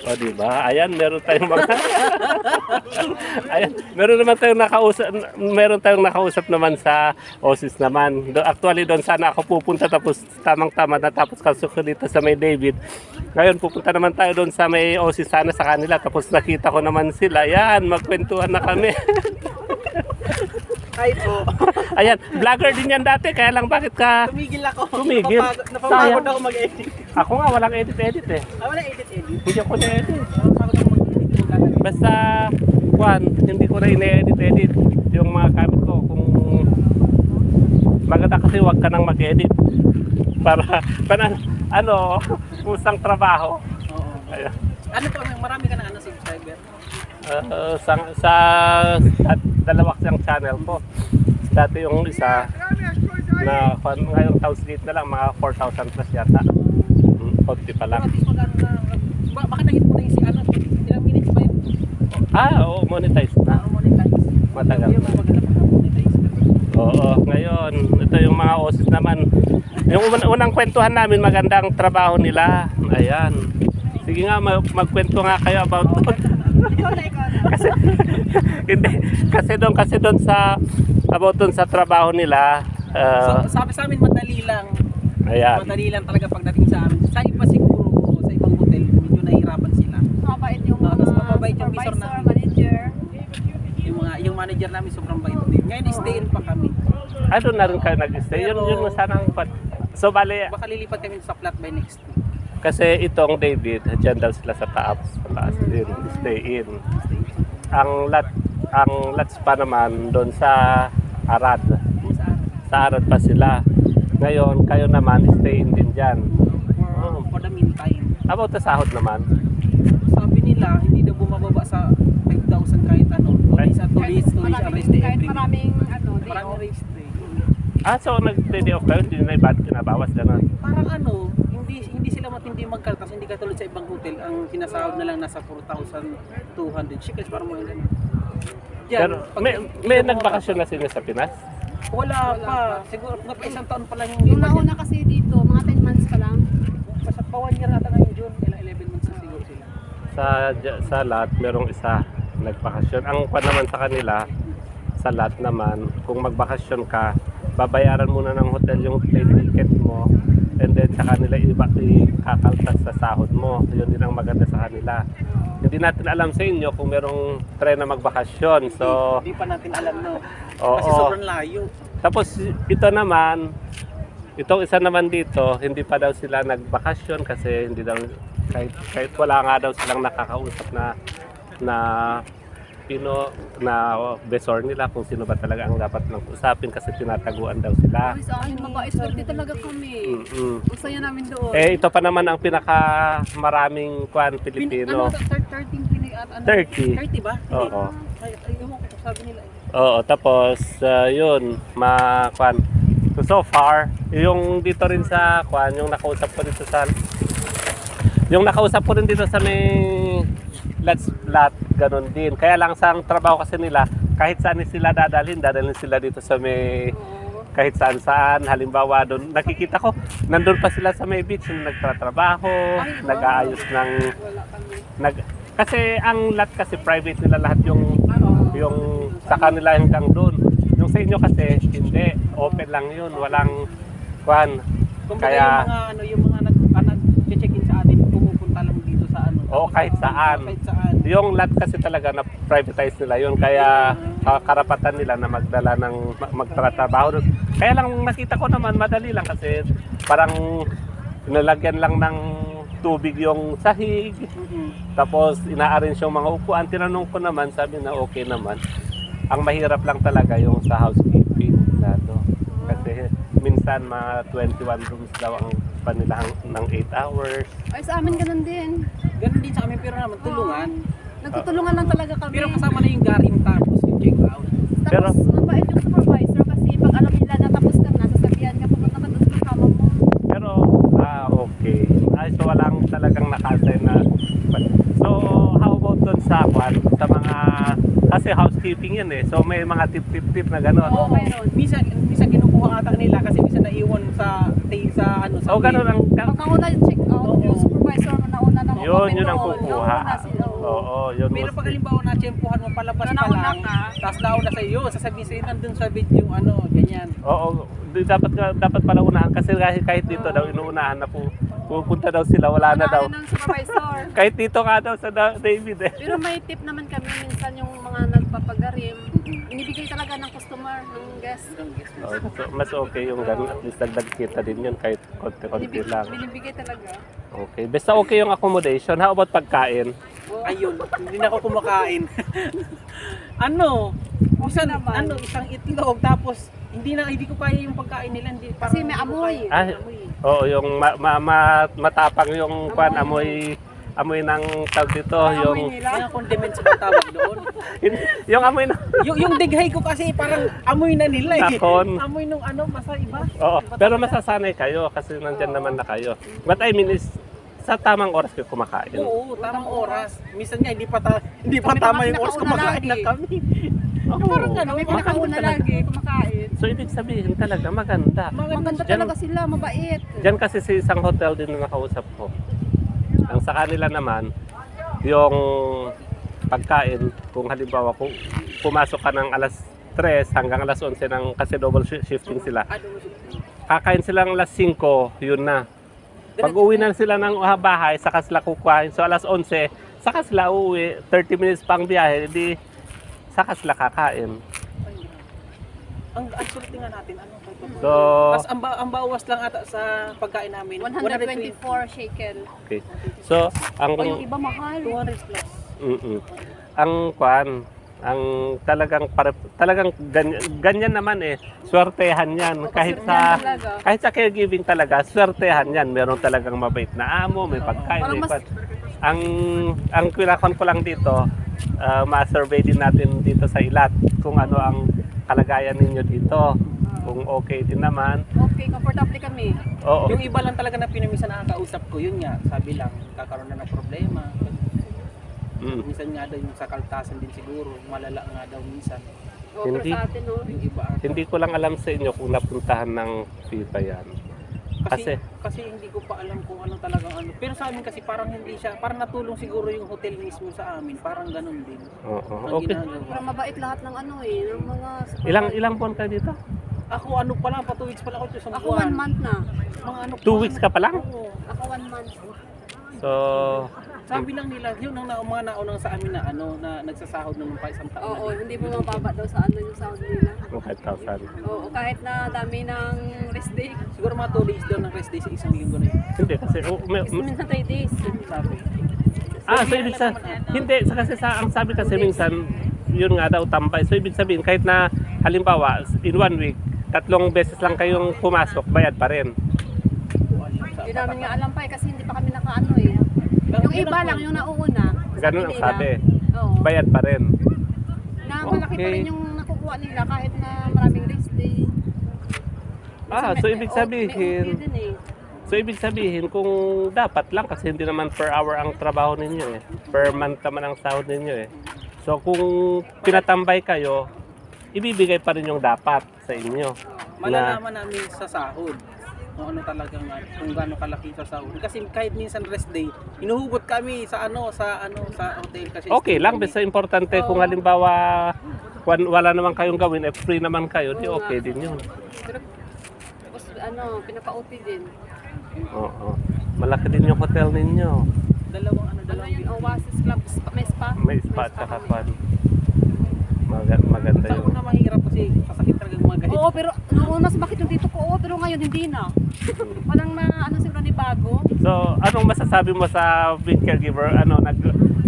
O, di ba? Ayan, meron tayong mga... Ayan, meron naman tayong nakausap, meron tayong nakausap naman sa OSIS naman. Do, actually, doon sana ako pupunta tapos tamang-tama natapos kaso ko dito sa may David. Ngayon, pupunta naman tayo doon sa may OSIS sana sa kanila. Tapos nakita ko naman sila. Ayan, magkwentuhan na kami. Hi po. Ayan, vlogger din yan dati. Kaya lang bakit ka... Tumigil ako. Tumigil? Napapagod, napapagod ako mag-edit. Ako nga, walang edit-edit eh. Ah, wala edit-edit. Hindi ako na-edit. Basta, Juan, hindi ko na ine-edit-edit yung mga gamit ko. Kung maganda kasi wag ka nang mag-edit. Para, para ano, kusang trabaho. Oo. Ayan. Ano po, marami ka na ano subscriber? Uh, sa, sa, sa dalawa siyang channel ko. Dati yung isa na ngayong thousand gate na lang, mga 4,000 plus yata. Hmm, konti pa lang. At baka naging mo na yung si ano, ilang minutes ba yun? Ah, oo, monetize na. Ah, monetize. Matagal na. Oo, ngayon, ito yung mga OSIS naman. Yung un- unang kwentuhan namin, magandang trabaho nila. Ayan. Sige nga, mag- magkwento nga kayo about doon. Kasi, hindi, kasi doon, kasi doon sa, about doon sa trabaho nila. So, ah, sabi sa amin, madali lang. ayan. Madali lang talaga pagdating sa amin. Sa iba siguro, sa ibang hotel, medyo nahihirapan sila. Mabait yung Ah, mga tapos mababait yung visor supervisor, namin. manager. Yung mga yung manager namin sobrang bait din. Ngayon stay in pa kami. Ah, doon na rin kayo nag-stay. Yun, yun na sana ang So, bali, Baka lilipat kami sa flat by next. Kasi itong David, dyan daw sila sa taas. Sa taas din, stay in. Ang lot, ang lots pa naman doon sa Arad. Sa Arad pa sila. Ngayon, kayo naman, stay in din dyan. for, for the meantime. About the sahod naman. Sabi nila, hindi daw bumababa sa 5,000 kahit ano. Tulis, tuloy sa maraming, rest day kahit every week. maraming ano, day Maraming off. Ah, so nag-day off kayo, hindi na ibad, kinabawas, gano'n. Parang ano, hindi hindi sila matindi magkaltas, hindi katulad sa ibang hotel, ang sinasahod na lang nasa 4,200 shekels, parang mga ganun. Yan, Pero pag- may, may nagbakasyon na sila sa Pinas? Wala pa. Siguro mga pa isang taon pa lang yung Yung nauna kasi dito, mga 10 months pa lang. Basta pa one year ata ngayon June, ilang 11 months na siguro sila. Sa, sa lot, merong isa nagbakasyon. Ang pa naman sa kanila, sa lot naman, kung magbakasyon ka, babayaran muna ng hotel yung plane ticket mo and then sa kanila iba ikakaltas sa sahod mo. Yun din ang maganda sa kanila. Hindi natin alam sa inyo kung merong try na magbakasyon. So, Hindi pa natin alam no. oo. Kasi sobrang layo. Tapos ito naman, itong isa naman dito, hindi pa daw sila nagbakasyon kasi hindi daw kahit, kahit wala nga daw silang nakakausap na na pino na besor nila kung sino ba talaga ang dapat nang usapin kasi tinataguan daw sila. Ay, sa swerte talaga kami. Mm-mm. Ang saya namin doon. Eh ito pa naman ang pinaka maraming kwan Pin, Pilipino. ano, thir- 13 pini at ano? 30. 30 ba? Oo. Ay, ay, ko sabi nila. Oo, tapos uh, yun, ma kwan. So, so far, yung dito rin sa kwan, yung nakausap ko dito sa yung nakausap ko rin dito sa may let's lot, ganun din. Kaya lang sa ang trabaho kasi nila, kahit saan sila dadalhin, dadalhin sila dito sa may kahit saan saan. Halimbawa doon, nakikita ko, nandun pa sila sa may beach, nagtatrabaho, Ay, wow. nag-aayos ng nag kasi ang lot kasi private nila lahat yung Oo. yung sa kanila hanggang doon. Yung sa inyo kasi hindi, open lang yun, walang kwan. Kaya- yung mga ano, yung mga ah, nag-check-in sa atin, pumupunta lang dito sa ano. Oo, kahit saan. Kahit saan. Yung lot kasi talaga na privatize nila yun kaya ah, karapatan nila na magdala ng ma- magtatrabaho doon. Kaya lang nakita ko naman madali lang kasi parang nalagyan lang ng tubig yung sahig Mhm. tapos ina-arrange yung mga upuan. Tinanong ko naman, sabi na okay naman. Ang mahirap lang talaga yung sa housekeeping lalo. Kasi minsan mga 21 rooms daw ang panilang ng 8 hours. Ay, sa amin ganun din. Ganun din sa amin pero naman tulungan. Nagtutulungan lang talaga kami. Pero kasama na yung garing tapos yung check out. Tapos, Pero- mabait yung supervisor kasi pag alam nila na tapos ka na, sasabihan ka, pupunta ka doon sa kama mo. Pero, ah, okay. Ay, so walang talagang naka-assign na. So, how about dun sa kwan? Sa mga, kasi housekeeping yan eh. So, may mga tip-tip-tip na gano'n. Oo, mayroon. Minsan, minsan kinukuha ata nila kasi minsan naiwan sa sa ano sa So, gano'n ang, Pag nauna yung check out, yung supervisor Yun, yun ang kukuha. oo. Oo, yun. Pero pag halimbawa na tiyempuhan mo palabas pa lang, tapos nauna sa iyo, sasabihin sa'yo nandun sa video yung ano, ganyan. Oo, dapat dapat pala unahan kasi kahit, kahit dito daw inuunahan na po. Pupunta daw sila, wala na daw. Ng supervisor. Kahit dito ka daw sa Da- David eh. Pero may tip naman kami minsan yung mga nagpapagarim. Mo. Oh, so, mas okay yung ganun. At least dagdag kita din yun kahit konti-konti lang. binibigay talaga. Okay. Basta okay yung accommodation. How about pagkain? Ayun, hindi na ako kumakain. ano? Isang, naman. ano, isang itlog, tapos hindi na hindi ko kaya yung pagkain nila. Hindi, parang Kasi may amoy. Ah, May amoy. Oo, yung ma- ma- ma- matapang yung kwan, amoy amoy ng tawag dito, yung Amoy nila. Kaya condiments ba tawag doon? yung amoy ng yung, yung dighay ko kasi parang amoy na nila eh. Takon. Amoy nung ano, basta iba. Oo, pero masasanay kayo kasi nandyan naman na kayo. But I mean is sa tamang oras kayo kumakain. Oo, tamang oras. Minsan nga hindi pa ta- hindi pa Kami tama naman yung oras pinakauna kumakain na lagi. kami. Oo. Parang gano'n, kumakain pinakauna talaga. lagi, kumakain. So ibig sabihin talaga maganda. Maganda Diyan- talaga sila, mabait. Diyan kasi sa isang hotel din na nakausap ko. Ang sa kanila naman, yung pagkain, kung halimbawa kung pumasok ka ng alas 3 hanggang alas 11 ng kasi double shi- shifting sila. Kakain silang alas 5, yun na. Pag uwi na sila ng ah, bahay, saka sila kukuhain. So alas 11, saka sila uuwi, 30 minutes pang biyahe, di saka sila kakain. Ang ang sulit nga natin ano kay Papa. So, Tapos ang, ba- ang bawas lang ata sa pagkain namin 124 shekel. okay. So, ang O yung iba mahal. 200 plus. Mm-mm. Ang kwan, ang talagang pare, talagang ganyan, ganyan naman eh. Swertehan 'yan kahit sa talaga. kahit sa caregiving talaga, swertehan 'yan. Meron talagang mabait na amo, may pagkain, Parang may mas- kwan. Ang ang kinakon ko lang dito, ah, ma-survey din natin dito sa Ilat kung ano ang kalagayan ninyo dito. Kung okay din naman. Okay, komportable kami. Oo. Yung iba lang talaga na pinamisa nakakausap ko, yun nga, sabi lang, kakaroon na ng problema. Mm. Minsan nga daw yung sa kaltasan din siguro, malala nga daw minsan. O, pero Hindi. sa atin, no? Yung iba. Hindi ko lang alam sa inyo kung napuntahan ng FIFA yan. Kasi, Kasi- kasi hindi ko pa alam kung ano talagang ano. Pero sa amin kasi parang hindi siya, parang natulong siguro yung hotel mismo sa amin. Parang ganun din. Oo. Ang Okay. Ginagawa. mabait lahat ng ano eh, ng mga... Ilang ilang buwan ka dito? Ako ano pa lang, pa two weeks pa lang ako dito sa Ako one month na. Mga ano Two pa, weeks ka pa lang? Oo. Ako one month. So, Sabi lang nila, yun ang na, mga naunang sa amin na ano, na nagsasahod naman pa isang taon. Oo, na. hindi mo mababa daw sa ano yung sound nila. 5,000. Oo, kahit na dami ng rest day. Siguro mga 2 days daw ng rest day sa isang linggo na yun. Hindi kasi oh, may- Is minsan 3 days. Sabi. ah, so ibig sa hindi sa kasi sa ang sabi kasi minsan yun nga daw tambay. So ibig sabihin kahit na halimbawa in one week tatlong beses lang kayong pumasok, bayad pa rin. Hindi namin nga alam pa eh, kasi hindi pa kami nakaano eh. Yung iba lang, yung nauuna. Ganun ang sabi. Oo. Bayad pa rin. Na malaki pa rin yung nakukuha nila kahit na maraming rest day. Ah, so ibig sabihin, eh. so ibig sabihin kung dapat lang kasi hindi naman per hour ang trabaho ninyo eh. Per month naman ang sahod ninyo eh. So kung pinatambay kayo, ibibigay pa rin yung dapat sa inyo. Malalaman namin sa sahod kung ano talagang kung gaano kalaki sa sahod. Kasi kahit minsan rest day, inuhugot kami sa ano sa ano sa hotel kasi Okay lang, basta importante kung halimbawa wala naman kayong gawin, eh free naman kayo, di okay din yun. Pero, tapos ano, pinapa-OT din. Oo. Malaki din yung hotel ninyo. dalawang ano Ano dalawang yun, Oasis Club, spa, may spa. May spa at saka kami. kwan. Maga- maganda Sa yun. una mahirap kasi sasakit talaga yung mga ganito. Oo, pero noong una bakit yung dito ko, oo, pero ngayon hindi na. Walang na, ano siguro ni bago. So, anong masasabi mo sa being caregiver? Ano, nag,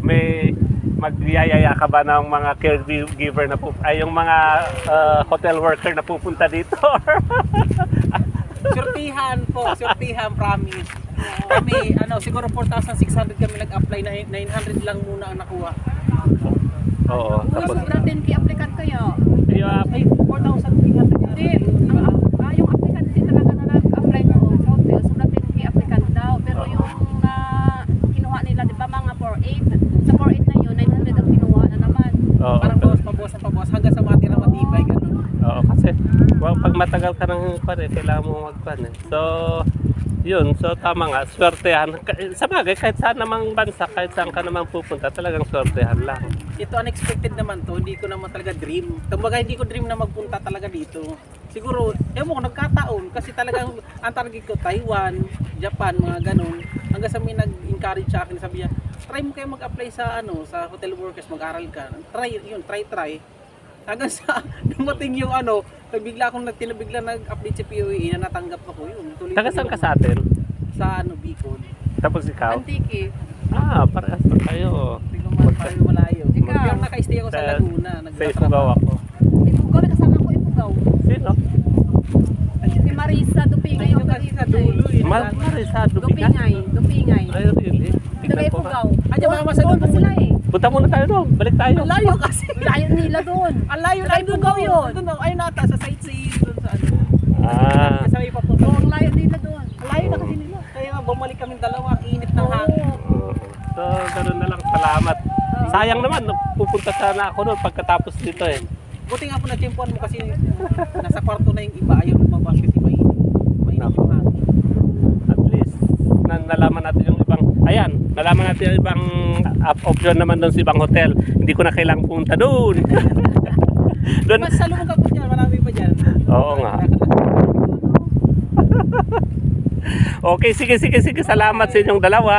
may magyayaya ka ba ng mga caregiver na pup- ay yung mga uh, hotel worker na pupunta dito? Surtihan po, surtihan, promise. Kami, ano, siguro 4,600 kami nag-apply, na 900 lang muna ang nakuha. Oo. Tapos, sobrang 10k applicant kayo, yeah, Ay, 4,300 Hindi, ang, ah, yung applicant din talaga na nag-apply noong sa hotel, sobrang 10k applicant daw. Pero yung na kinuha nila, di ba mga 4.8, sa 4.8 na yun, 900 ang kinuha na naman. oo. Parang bawas pa bawas pa bawas hanggang sa matira matibay ganun. Oo, kasi well, pag matagal ka ng kwan eh, kailangan mo magkwan eh. So, Yun, so tama nga, swertehan. Sa bagay, kahit saan namang bansa, kahit saan ka namang pupunta, talagang swertehan lang. Ito unexpected naman to, hindi ko naman talaga dream. Kumbaga hindi ko dream na magpunta talaga dito. Siguro, ewan ko, nagkataon. Kasi talagang ang target ko, Taiwan, Japan, mga ganun. Hanggang sa may nag-encourage sa akin, sabi niya, try mo kayo mag-apply sa ano sa hotel workers, mag-aral ka. Try, yun, try, try. Hanggang sa dumating yung ano, bigla akong nagtinabigla nag-update sa POE na natanggap ako yun. Tuloy Taga saan ka sa atin? Sa ano, Bicol. Tapos ikaw? Antiki. Ah, parehas na kayo. Hindi ko man tayo malayo. Ikaw? Pero nakastay ako sa Sa- Laguna. Sa nagtatrabaho. Ifugao ako. Ipugaw, may kasama ko ipugaw. Sino? Si Marisa Dupingay. Ayun kasi sa dulo eh. Mar Marisado Bigas? Dupingay. Dupingay. Ay, really? Taga Tignan ko nga. ipugaw. Ay, diyan, mama, sa Doon pa dulo. sila eh. Punta muna tayo doon. Balik tayo. Ang layo kasi. Layo nila doon. Ang layo na doon. Ifugao yun. Doon, ayun nata, sa sightseeing doon sa ano. Ah. Sa may papunta. Oo, ang layo nila doon. Ang layo na kasi nila. Kaya nga, bumalik kami dalawa, ang init ng hangin. Oo. So, ganun na lang. Salamat. Sayang naman, pupunta sana ako doon pagkatapos dito eh. Buti nga po na mo kasi nasa kwarto na yung iba, ayaw lumabas kasi mainit. Mainit hangin. At least, na nalaman natin ayan, nalaman natin yung ibang op- option naman doon sa ibang hotel. Hindi ko na kailangang punta doon. doon, Mas salubong ka po dyan, marami pa dyan. Oo nga. Okay, sige, sige, sige. Salamat sa inyong dalawa.